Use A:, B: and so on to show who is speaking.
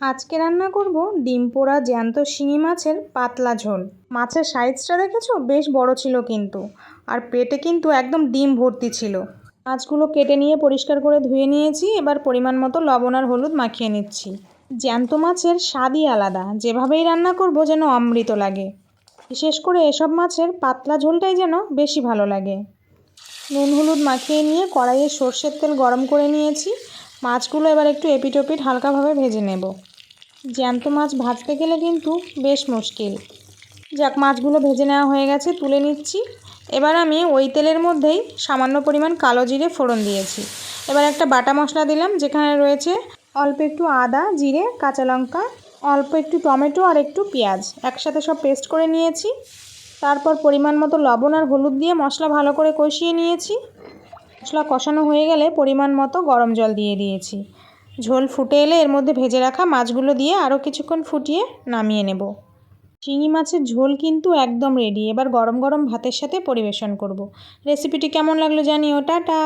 A: আজকে রান্না করব ডিম পোড়া জ্যান্ত শিঙি মাছের পাতলা ঝোল। মাছের সাইজটা দেখেছ? বেশ বড় ছিল কিন্তু। আর পেটে কিন্তু একদম ডিম ভর্তি ছিল। মাছগুলো কেটে নিয়ে পরিষ্কার করে ধুয়ে নিয়েছি। এবার পরিমাণ মতো লবণ আর হলুদ মাখিয়ে নিচ্ছি। জ্যান্ত মাছের স্বাদই আলাদা। যেভাবেই রান্না করব যেন অমৃত লাগে। বিশেষ করে এসব মাছের পাতলা ঝোলটাই যেন বেশি ভালো লাগে। নুন হলুদ মাখিয়ে নিয়ে কড়াইয়ে সর্ষের তেল গরম করে নিয়েছি। মাছগুলো এবার একটু এপিট ওপিট হালকাভাবে ভেজে নেব। জ্যান্ত মাছ ভাজতে গেলে কিন্তু বেশ মুশকিল। যাক, মাছগুলো ভেজে নেওয়া হয়ে গেছে, তুলে নিচ্ছি। এবার আমি ওই তেলের মধ্যেই সামান্য পরিমাণ কালো জিরে ফোড়ন দিয়েছি। এবার একটা বাটা মশলা দিলাম, যেখানে রয়েছে অল্প একটু আদা, জিরে, কাঁচা লঙ্কা, অল্প একটু টমেটো আর একটু পেঁয়াজ। একসাথে সব পেস্ট করে নিয়েছি। তারপর পরিমাণ মতো লবণ আর হলুদ দিয়ে মশলা ভালো করে কষিয়ে নিয়েছি। মশলা কষানো হয়ে গেলে পরিমাণ মতো গরম জল দিয়ে দিয়েছি। ঝোল ফুটে এলে এর মধ্যে ভেজে রাখা মাছগুলো দিয়ে আরও কিছুক্ষণ ফুটিয়ে নামিয়ে নেব। চিংড়ি মাছের ঝোল কিন্তু একদম রেডি এবার গরম গরম ভাতের সাথে পরিবেশন করব। রেসিপিটি কেমন লাগল জানিও। টাটা!